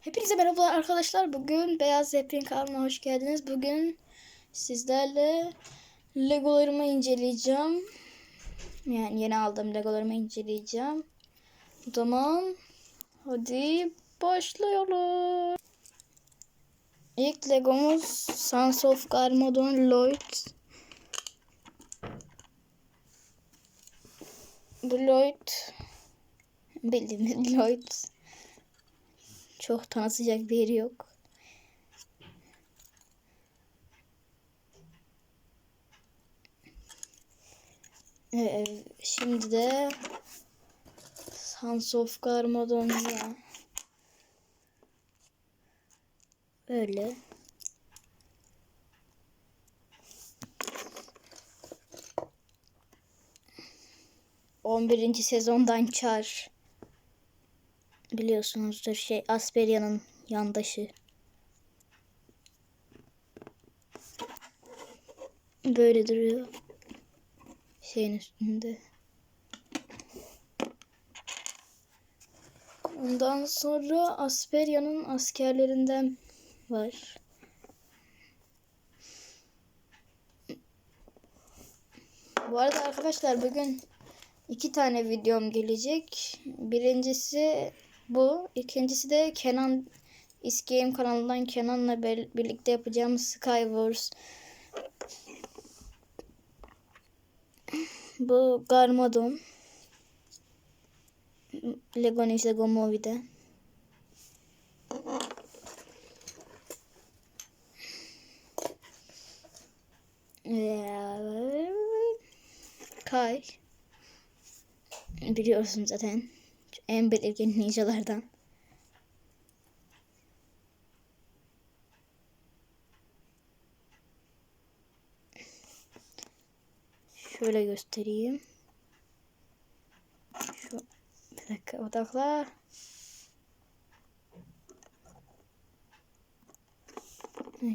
Hepinize merhabalar arkadaşlar. Bugün Beyaz Zeppelin kanalına hoş geldiniz. Bugün sizlerle Legolarımı inceleyeceğim. Yani yeni aldığım Legolarımı inceleyeceğim. O zaman hadi başlayalım. İlk Legomuz Sons of Garmadon Lloyd. Bu Lloyd bildiğiniz Lloyd çok tanıtacak bir yeri yok. Ee, şimdi de Sons of Garmadon'la böyle On birinci sezondan Char biliyorsunuzdur şey Asperia'nın yandaşı. Böyle duruyor. Şeyin üstünde. Ondan sonra Asperia'nın askerlerinden var. Bu arada arkadaşlar bugün iki tane videom gelecek. Birincisi bu. İkincisi de Kenan İskeyim kanalından Kenan'la birlikte yapacağımız Skywars. Bu Garmadon. Lego Ninjago Movie'de. Kay. Biliyorsun zaten. En belirgin ninjalardan. Şöyle göstereyim. Şu bir dakika odakla.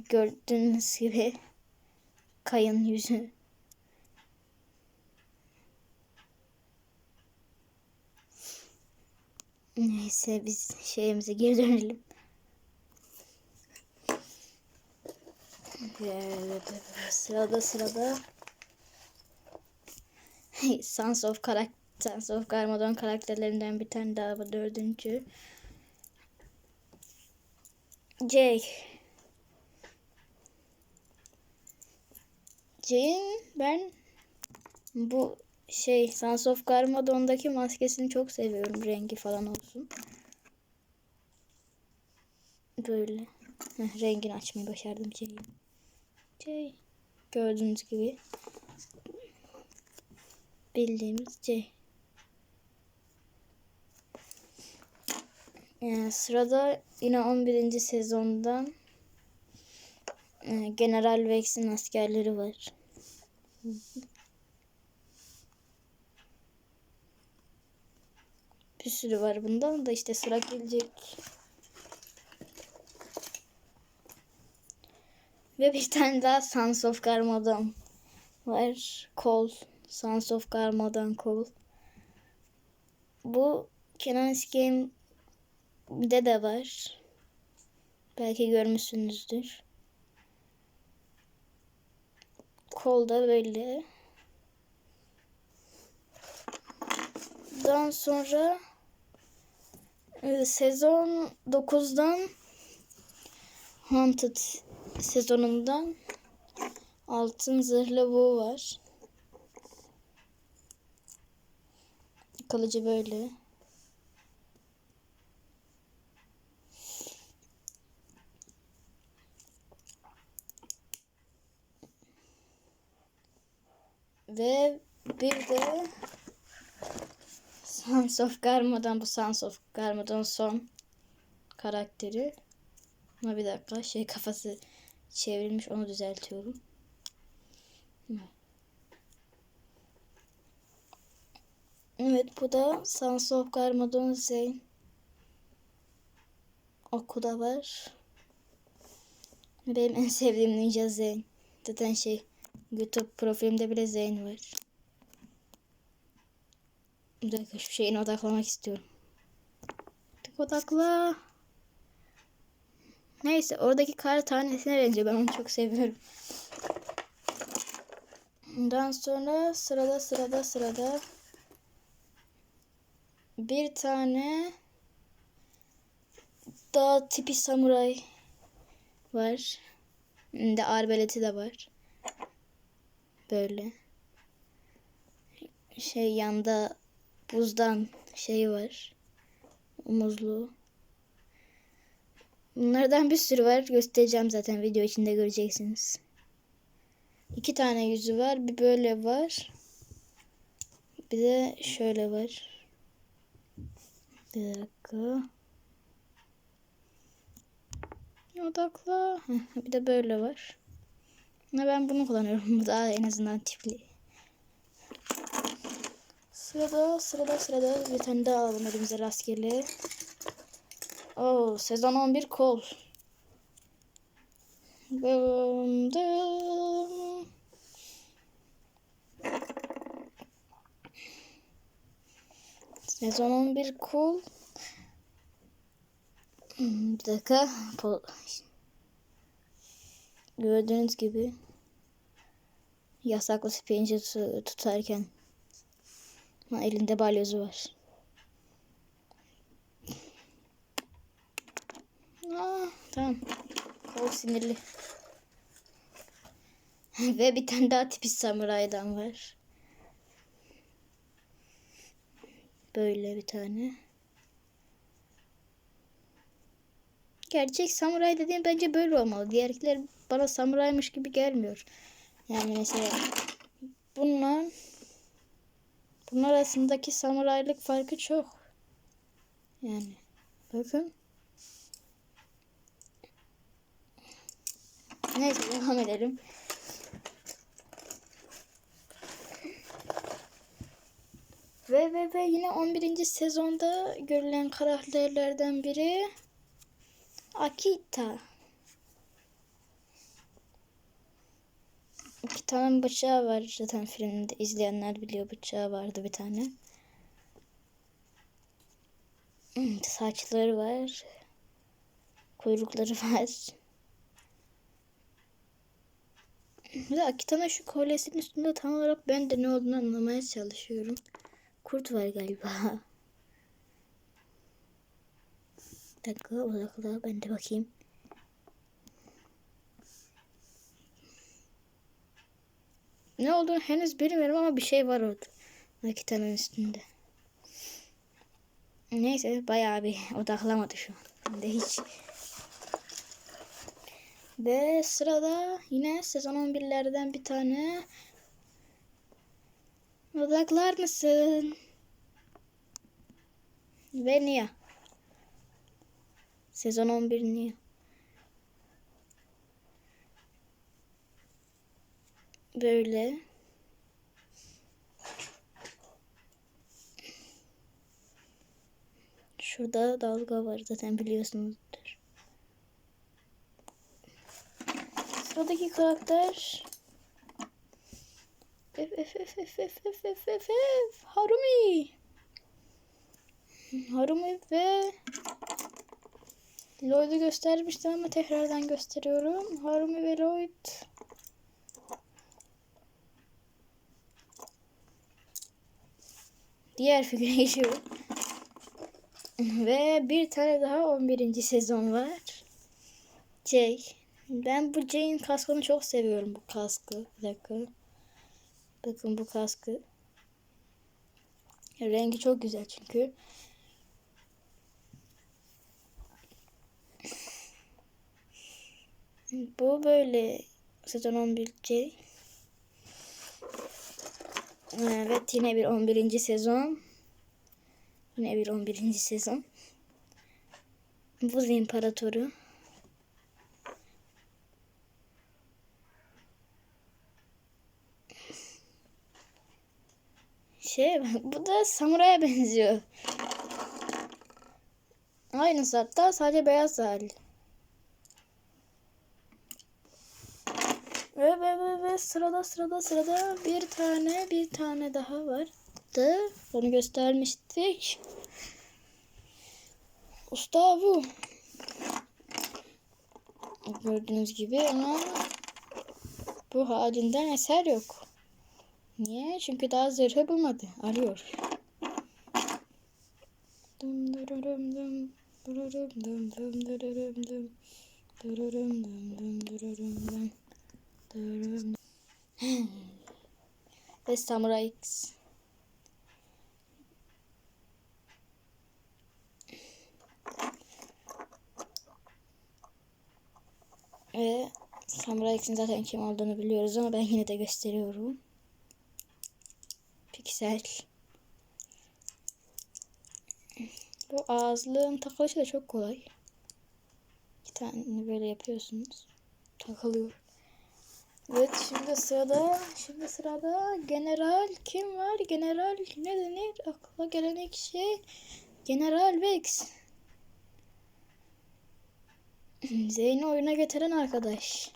Gördüğünüz gibi kayın yüzü. Neyse biz şeyimize geri dönelim. Sırada sırada Sons of Karakter Sons of Garmadon karakterlerinden bir tane daha var. Dördüncü. Jay. Jay'in ben bu şey Sons of Garmadon'daki maskesini çok seviyorum. Rengi falan olsun. Böyle. Heh, rengini açmayı başardım Jay'in. Jay. Gördüğünüz gibi. Bildiğimiz Jay. Yani sırada yine 11. sezondan e, General Vex'in askerleri var. Bir sürü var bundan da işte sıra gelecek. Ve bir tane daha Sons of Garmadon var. Kol. Sons of Garmadon Kol. Bu Kenan Game'de de var. Belki görmüşsünüzdür. Kol da böyle. Daha sonra e, sezon 9'dan Haunted sezonundan altın zırhlı bu var. Kalıcı böyle. Ve bir de Sons of Garmadon bu Sons of Garmadon son karakteri. Ama bir dakika şey kafası çevrilmiş onu düzeltiyorum. Evet bu da Sons of Garmadon Zeyn. Oku da var. Benim en sevdiğim ninja Zeyn. Zaten şey YouTube profilimde bile Zeyn var. Bir dakika şu şeyine odaklamak istiyorum. Tık odakla. Neyse oradaki kar tanesine benziyor. Ben onu çok seviyorum. Ondan sonra sırada sırada sırada bir tane daha tipi samuray var. De arbeleti de var. Böyle. Şey yanda buzdan şey var. Omuzlu. Bunlardan bir sürü var. Göstereceğim zaten video içinde göreceksiniz. İki tane yüzü var. Bir böyle var. Bir de şöyle var. Bir dakika. Odakla. Bir de böyle var. Ben bunu kullanıyorum. Daha en azından tipli. Sırada sırada sırada bir tane daha alalım elimize rastgele. Oo, sezon 11 kol. Dum. Sezon 11 kol. Bir dakika. Pol- Gördüğünüz gibi yasaklı spinci tu- tutarken ha, elinde balyozu var. Aa, tamam. Kol sinirli. Ve bir tane daha tipi samuraydan var. Böyle bir tane. Gerçek samuray dediğim bence böyle olmalı. Diğerkiler bana samuraymış gibi gelmiyor. Yani mesela bunlar bunlar arasındaki samuraylık farkı çok. Yani bakın. Neyse devam edelim. Ve ve ve yine 11. sezonda görülen karakterlerden biri Akita. Tane bıçağı var zaten filmde izleyenler biliyor bıçağı vardı bir tane. Hmm, Saçları var. Kuyrukları var. Bir de Akita'nın şu kolyesinin üstünde tam olarak ben de ne olduğunu anlamaya çalışıyorum. Kurt var galiba. Bir dakika odakla ben de bakayım. Ne olduğunu henüz bilmiyorum ama bir şey var orada. Akita'nın üstünde. Neyse bayağı bir odaklamadı şu an. De hiç. Ve sırada yine sezon 11'lerden bir tane. Odaklar mısın? Ve Nia. Sezon 11 Nia. Böyle. Şurada dalga var zaten biliyorsunuzdur. Sıradaki karakter F F F F F F F F Harumi Harumi ve Lloyd'u göstermiştim ama tekrardan gösteriyorum. Harumi ve Lloyd Diğer figüre geçiyorum. Ve bir tane daha 11. sezon var. Jay. Ben bu Jay'in kaskını çok seviyorum bu kaskı. Bir dakika. Bakın bu kaskı. Rengi çok güzel çünkü. Bu böyle sezon 11 Jay. Evet yine bir 11. sezon. Yine bir 11. sezon. Buz İmparatoru. Şey bu da samuraya benziyor. Aynısı hatta sadece beyaz hali. sırada sırada sırada bir tane bir tane daha vardı. Onu göstermiştik. Usta bu. Gördüğünüz gibi ama bu halinden eser yok. Niye? Çünkü daha zırhı bulmadı. Arıyor. Dım dırırım dım dırırım dım dım dırırım dım dırırım dım dım dırırım dım dırırım dım ve Samurai X. Ve Samurai X'in zaten kim olduğunu biliyoruz ama ben yine de gösteriyorum. Piksel. Bu ağızlığın takılışı da çok kolay. İki tane böyle yapıyorsunuz. Takılıyor. Evet şimdi sırada şimdi sırada general kim var? General ne denir? Akla gelen ilk şey General Vex. Zeyn'i oyuna getiren arkadaş.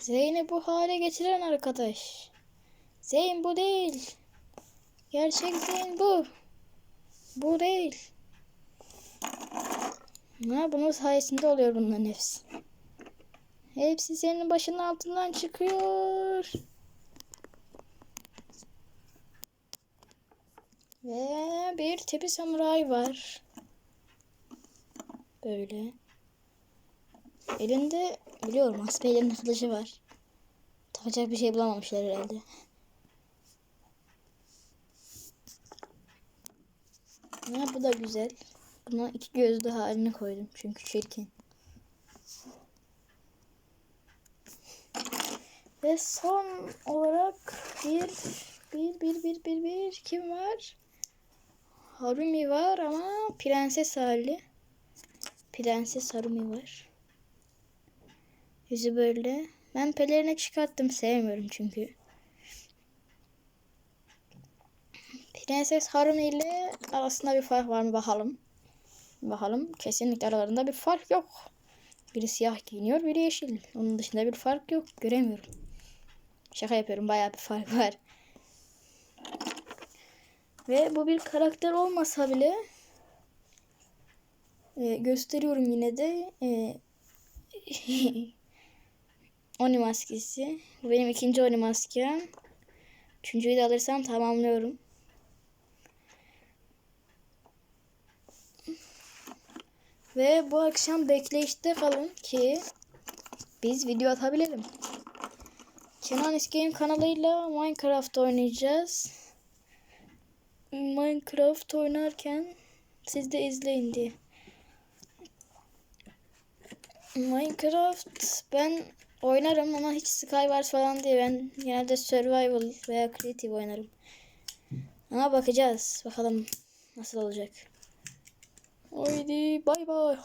Zeyn'i bu hale getiren arkadaş. Zeyn bu değil. Gerçek Zeyn bu. Bu değil. Ha, bunun sayesinde oluyor bunların hepsi. Hepsi senin başının altından çıkıyor. Ve bir tepi samuray var. Böyle. Elinde biliyorum Aspeylerin kılıcı var. Takacak bir şey bulamamışlar herhalde. Ya bu da güzel. Buna iki gözlü halini koydum çünkü çirkin. Ve son olarak bir bir bir bir bir bir kim var? Harumi var ama prenses hali. Prenses Harumi var. Yüzü böyle. Ben pelerini çıkarttım. Sevmiyorum çünkü. Prenses Harumi ile arasında bir fark var mı bakalım. Bakalım. Kesinlikle aralarında bir fark yok. Biri siyah giyiniyor, biri yeşil. Onun dışında bir fark yok. Göremiyorum. Şaka yapıyorum. Bayağı bir fark var. Ve bu bir karakter olmasa bile e, gösteriyorum yine de e, Oni maskesi. Bu benim ikinci Oni maskem. Üçüncüyü de alırsam tamamlıyorum. Ve bu akşam bekleyişte kalın ki biz video atabilelim. Kenan Game kanalıyla Minecraft oynayacağız. Minecraft oynarken siz de izleyin diye. Minecraft ben oynarım ama hiç Skywars falan değil. Ben genelde Survival veya Creative oynarım. Ama bakacağız. Bakalım nasıl olacak. Haydi bay bay.